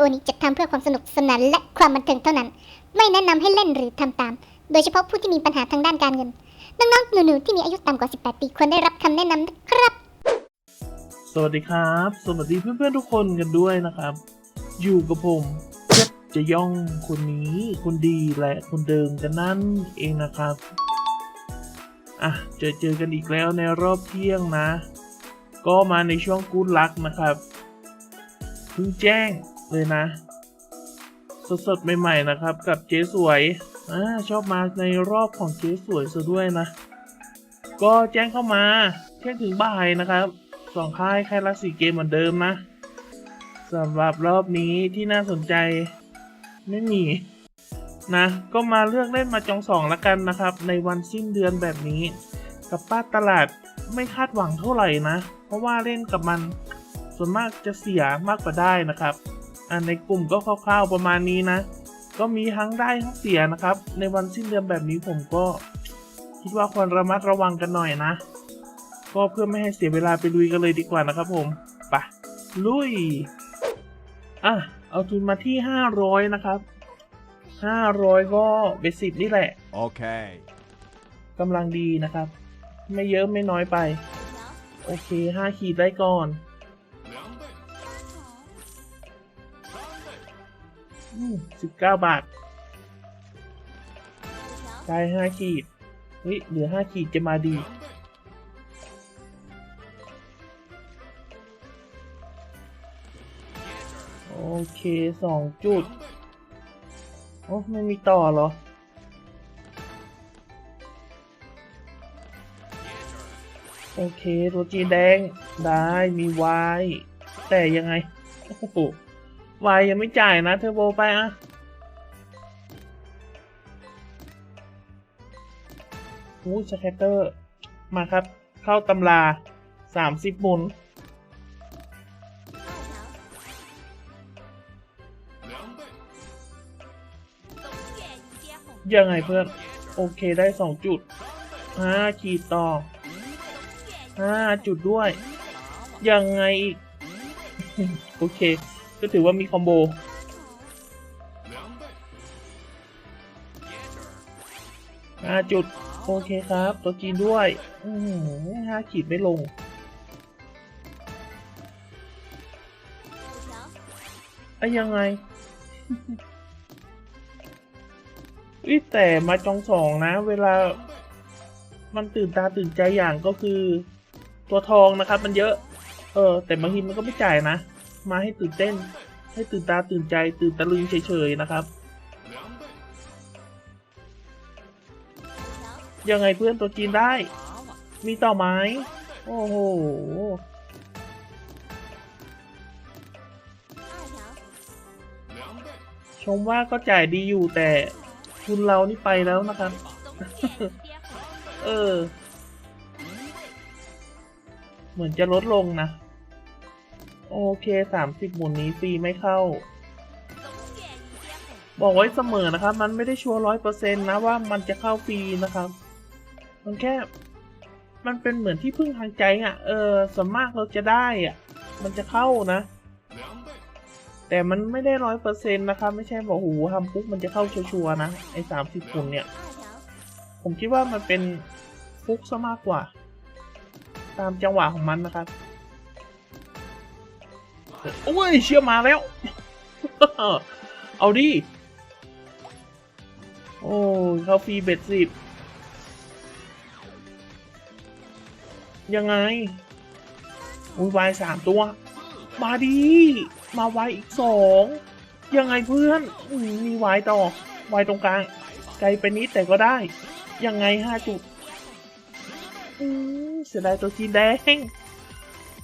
โอนี้จัดทำเพื่อความสนุกสนานและความบันเทิงเท่านั้น ไม่แนะนำให้เล่นหรือทำตาม โดยเฉพาะผู้ที่มีปัญหาทางด้านการเงิน น้องๆหนูๆที่มีอายุต่ำกว่า 18 ปีควรได้รับคำแนะนำนะครับ สวัสดีครับ สวัสดีเพื่อนๆทุกคนกันด้วยนะครับ อยู่กับผมเจ็ดจะย่องคนนี้คนดีและคนเดิมกันนั่นเองนะครับอะเจอเจอกันอีกแล้วในรอบเที่ยงนะ ก็มาในช่วงกูดลักนะครับเพิ่งแจ้ง เลยนะ สดๆ ใหม่ ๆ นะครับ กับเจ๊สวยอ่าชอบมาในรอบของเจ๊สวยซะด้วยนะ ก็แจ้งเข้ามาเที่ยงถึงบ่ายนะครับสองค่ายค่ายละสี่เกมเหมือนเดิมนะสำหรับรอบนี้ที่น่าสนใจไม่มีนะ ก็มาเลือกเล่นมาจองสองละกันนะครับ ในวันสิ้นเดือนแบบนี้ กับป้าตลาดไม่คาดหวังเท่าไหร่นะ เพราะว่าเล่นกับมันส่วนมากจะเสียมากกว่าได้นะครับ อ่าในกลุ่มก็คร่าวๆประมาณนี้นะ ก็มีทั้งได้ทั้งเสียนะครับ ในวันสิ้นเดือนแบบนี้ผมก็คิดว่าควรระมัดระวังกันหน่อยนะ ก็เพื่อไม่ให้เสียเวลาไปลุยกันเลยดีกว่านะครับผมไปลุย อะ เอาทุนมาที่ 500 นะครับ 500 ก็เบสิกนี่แหละ Okay. กำลังดีนะครับ ไม่เยอะไม่น้อยไป โอเค 5 ขีดได้ก่อน อืม19บาทได้5ขีดเฮ้ยเหลือ5ขีดจะมาดีโอเคสองจุดโอ้ไม่มีต่อเหรอโอเคตัวจีนแดงได้มีวายแต่ยังไงโอ้โห วายยังไม่จ่ายนะเทอร์โบไปอะอู้สแคตเตอร์ มาครับ เข้าตำราสามสิบหมุนยังไงเพื่อน โอเคได้สองจุดห้าขีดต่อห้าจุดด้วย ยังไงอีก โอเค ก็ถือว่ามีคอมโบห้าจุด โอเคครับ ตัวจีนด้วย อืมห้าขีดไม่ลงอะยังไงอุ๊ยแต่มาจองสองนะ เวลา มันตื่นตาตื่นใจอย่างก็คือ ตัวทองนะครับ มันเยอะ เออ แต่บางทีมันก็ไม่จ่ายนะ มาให้ตื่นเต้น ให้ตื่นตาตื่นใจตื่นตะลึงเฉยๆนะครับ ยังไงเพื่อนตัวจีนได้ มีต่อไหมโอ้โหชมว่าก็จ่ายดีอยู่แต่ทุนเรานี่ไปแล้วนะครับ เออ เหมือนจะลดลงนะ โอเคสามสิบหมุนนี้ฟรีไม่เข้า บอกไว้เสมอนะครับ มันไม่ได้ชัวร์ร้อยเปอร์เซ็นต์นะว่ามันจะเข้าฟรีนะครับ มันแค่ มันเป็นเหมือนที่พึ่งทางใจอะ เออส่วนมากเราจะได้อะ มันจะเข้านะ แต่มันไม่ได้ร้อยเปอร์เซ็นต์นะครับ ไม่ใช่บอกโอ้โหทำปุ๊บมันจะเข้าชัวร์นะ ไอ้สามสิบหมุนเนี่ย ผมคิดว่ามันเป็นฟุกซะมากกว่า ตามจังหวะของมันนะครับ โอ้ยเชื่อมาแล้ว เอาดิ โอ้ยเขาฟรีเบ็ดสิบยังไงอุ้ยวายสามตัว มาดี มาวายอีกสอง ยังไงเพื่อนอมีวายต่อวายตรงกลาง ไกลไปนิดแต่ก็ได้ ยังไงห้าจุดอืมเสียดายตัวจีนแดง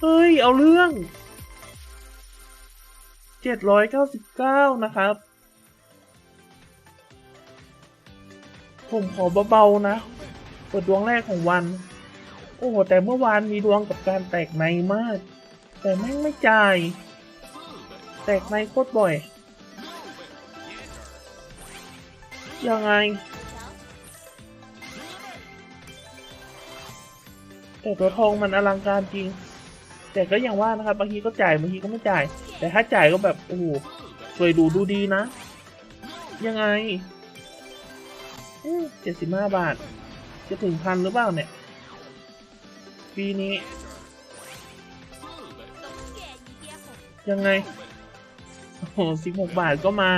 เฮ้ย เอาเรื่อง เจ็ดร้อยเก้าสิบเก้านะครับ ผมขอเบาๆนะ เปิดดวงแรกของวัน โอ้แต่เมื่อวานมีดวงกับการแตกในมาก แต่แม่งไม่จ่าย แตกในโคตรบ่อย ยังไง แต่ตัวทองมันอลังการจริง แต่ก็อย่างว่านะครับบางทีก็จ่ายบางทีก็ไม่จ่าย แต่ถ้าจ่ายก็แบบโอ้โหสวยดูดูดีนะ ยังไงเจ็ดสิบห้าบาท จะถึงพันหรือเปล่าเนี่ย ปีนี้ ยังไง โอ้โหสิบหกบาทก็มา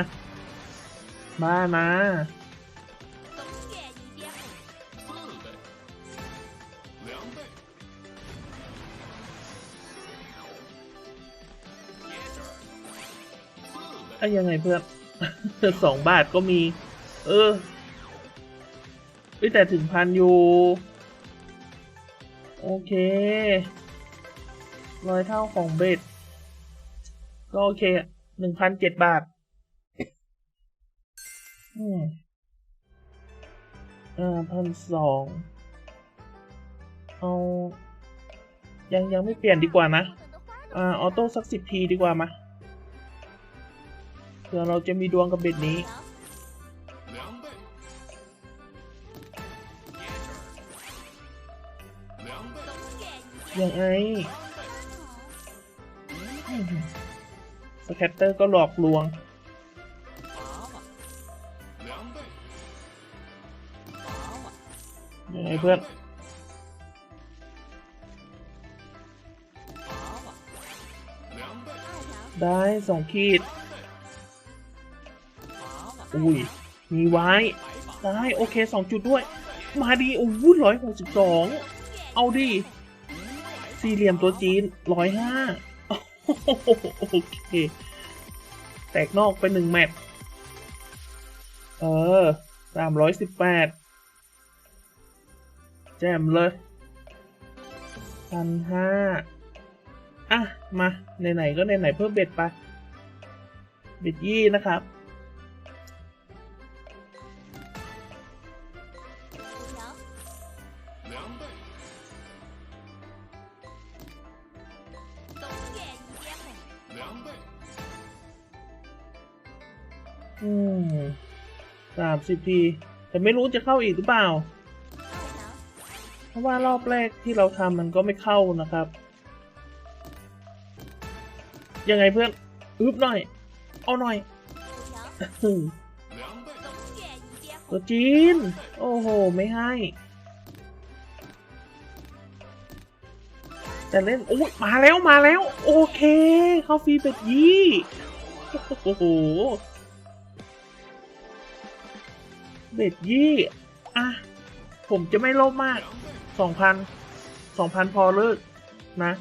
บ้าะอะยังไงเพื่อนสองบาทก็มี เออแต่ถึงพันอยู่ โอเคร้อยเท่าของเบ็ดก็โอเคหนึ่งพันเจ็ดบาท อืมอ่าพันสองเอายังยังไม่เปลี่ยนดีกว่านะ อ่า ออโต้สักสิบทีดีกว่ามา เผื่อเราจะมีดวงกับเบ็ดนี้ยังไงอื้อหือสแคตเตอร์ก็หลอกลวง ยังไงเพื่อนได้สองขีด อุ้ย มีไว้ได้โอเคสองจุดด้วย มาดีโอ้โหร้อยหกสิบสองเอาดิสี่เหลี่ยมตัวจีนร้อยห้าโอเค แตกนอกไปหนึ่งแมตช์เออสามร้อยสิบแปดแจมเลยพันห้าอะ มา ไหน ๆ ก็ไหน ๆ เพิ่มเบ็ดไป เบ็ดยี่นะครับ สามสิบที แต่ไม่รู้จะเข้าอีกหรือเปล่า เพราะว่ารอบแรกที่เราทำมันก็ไม่เข้านะครับ ยังไงเพื่อนอึบหน่อย เอาหน่อยอืมตัวจีน โอ้โห ไม่ให้ แต่เล่นอุ้ยมาแล้วมาแล้ว โอเค เข้าฟรีเป็ดยี่ โอ้โห เบ็ดยี่อะผมจะไม่โลภมากสองพันสองพันพอเลิกนะ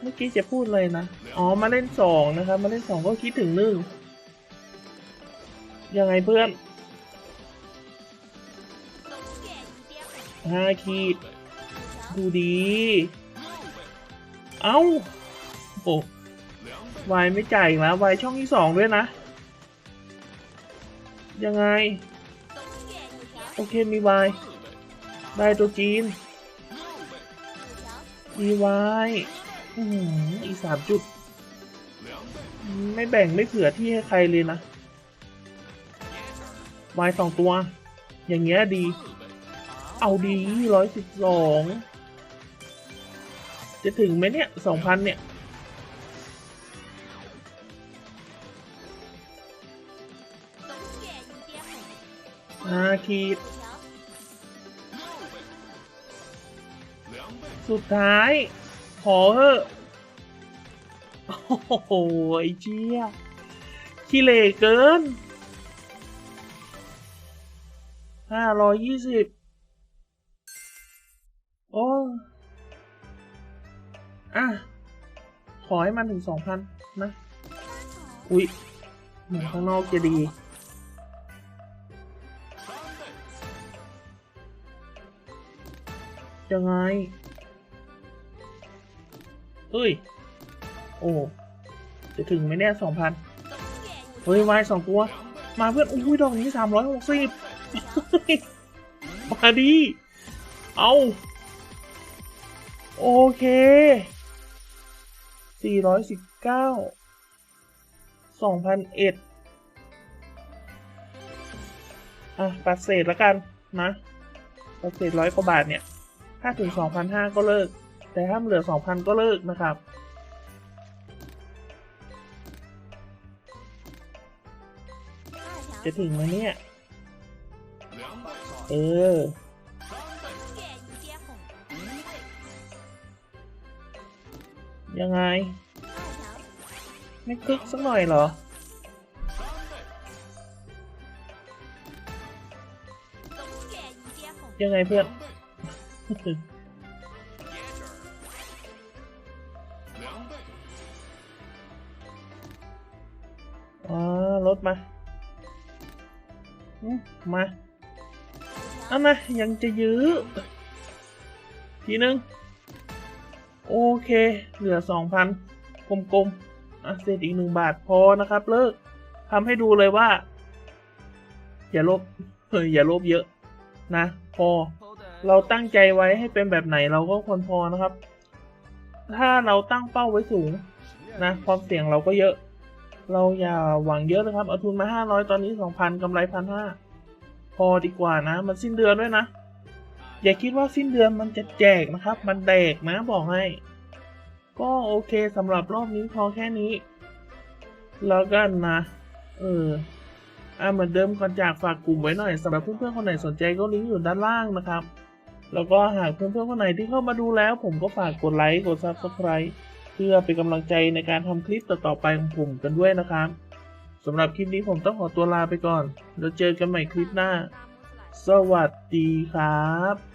เมื่อกี้จะพูดเลยนะ อ๋อ มาเล่นสองนะครับ มาเล่นสองก็คิดถึงหนึ่ง ยังไงเพื่อนห้าขีด ดูดี เอ้า โอ้ วายไม่จ่ายอีกแล้ววายช่องที่สองด้วยนะ ยังไง โอเคมีวายได้ตัวจีน มีวายอีสามจุด ไม่แบ่งไม่เผื่อที่ให้ใครเลยนะวายสองตัว อย่างเงี้ยดี เอาดีร้อยสิบสองจะถึงไหมเนี่ยสองพันเนี่ย ห้าขีด สุดท้าย ขอเถอะโอ้โหไอ้เจี๊ยขี้เหร่เกินห้าร้อยยี่สิบโอ้อะขอให้มันถึงสองพันนะ อุ๊ยเหมือนข้างนอกจะดี ยังไงเอ้ย โอ้ จะถึงไหมเนี่ยสองพันเฮ้ย วายสองตัว มาเพื่อน อุ้ย ดอกนี้สามร้อยหกสิบมาดี เอาโอเคสี่ร้อยสิบเก้าสองพันเอ็ดอะปัดเศษแล้วกันนะปัดเศษร้อยกว่าบาทเนี่ย ถ้าถึงสองพันห้าก็เลิก แต่ถ้ามันเหลือสองพันก็เลิกนะครับ จะถึงไหมเนี่ย เออยังไง ไม่คึกสักหน่อยเหรอ ยังไงเพื่อน อ๋อรถมามมาอันนะยังจะยื้อ ทีนึง โอเค เหลือสองพันกลมๆอะเศษอีกหนึ่งบาทพอนะครับ เลิกทำให้ดูเลยว่า อย่าลบเฮ้ยอย่าลบเยอะ นะ พอ เราตั้งใจไว้ให้เป็นแบบไหนเราก็ควรพอนะครับ ถ้าเราตั้งเป้าไว้สูงนะความเสี่ยงเราก็เยอะ เราอย่าหวังเยอะนะครับเอาทุนมาห้าร้อยตอนนี้สองพันกำไรพันห้าพอดีกว่านะ มันสิ้นเดือนด้วยนะ อย่าคิดว่าสิ้นเดือนมันจะแจกนะครับ มันแดกนะบอกให้ ก็โอเคสำหรับรอบนี้พอแค่นี้ แล้วกันนะเอออ่าเหมือนเดิมก่อนจากฝากกลุ่มไว้หน่อยสำหรับเพื่อนๆคนไหนสนใจก็ลิงก์อยู่ด้านล่างนะครับ แล้วก็หากเพื่อนๆคนไหนที่เข้ามาดูแล้ว ผมก็ฝากกดไลค์กด subscribe เพื่อเป็นกำลังใจในการทำคลิปต่อๆไปของผมกันด้วยนะครับสำหรับคลิปนี้ผมต้องขอตัวลาไปก่อน แล้วเจอกันใหม่คลิปหน้า สวัสดีครับ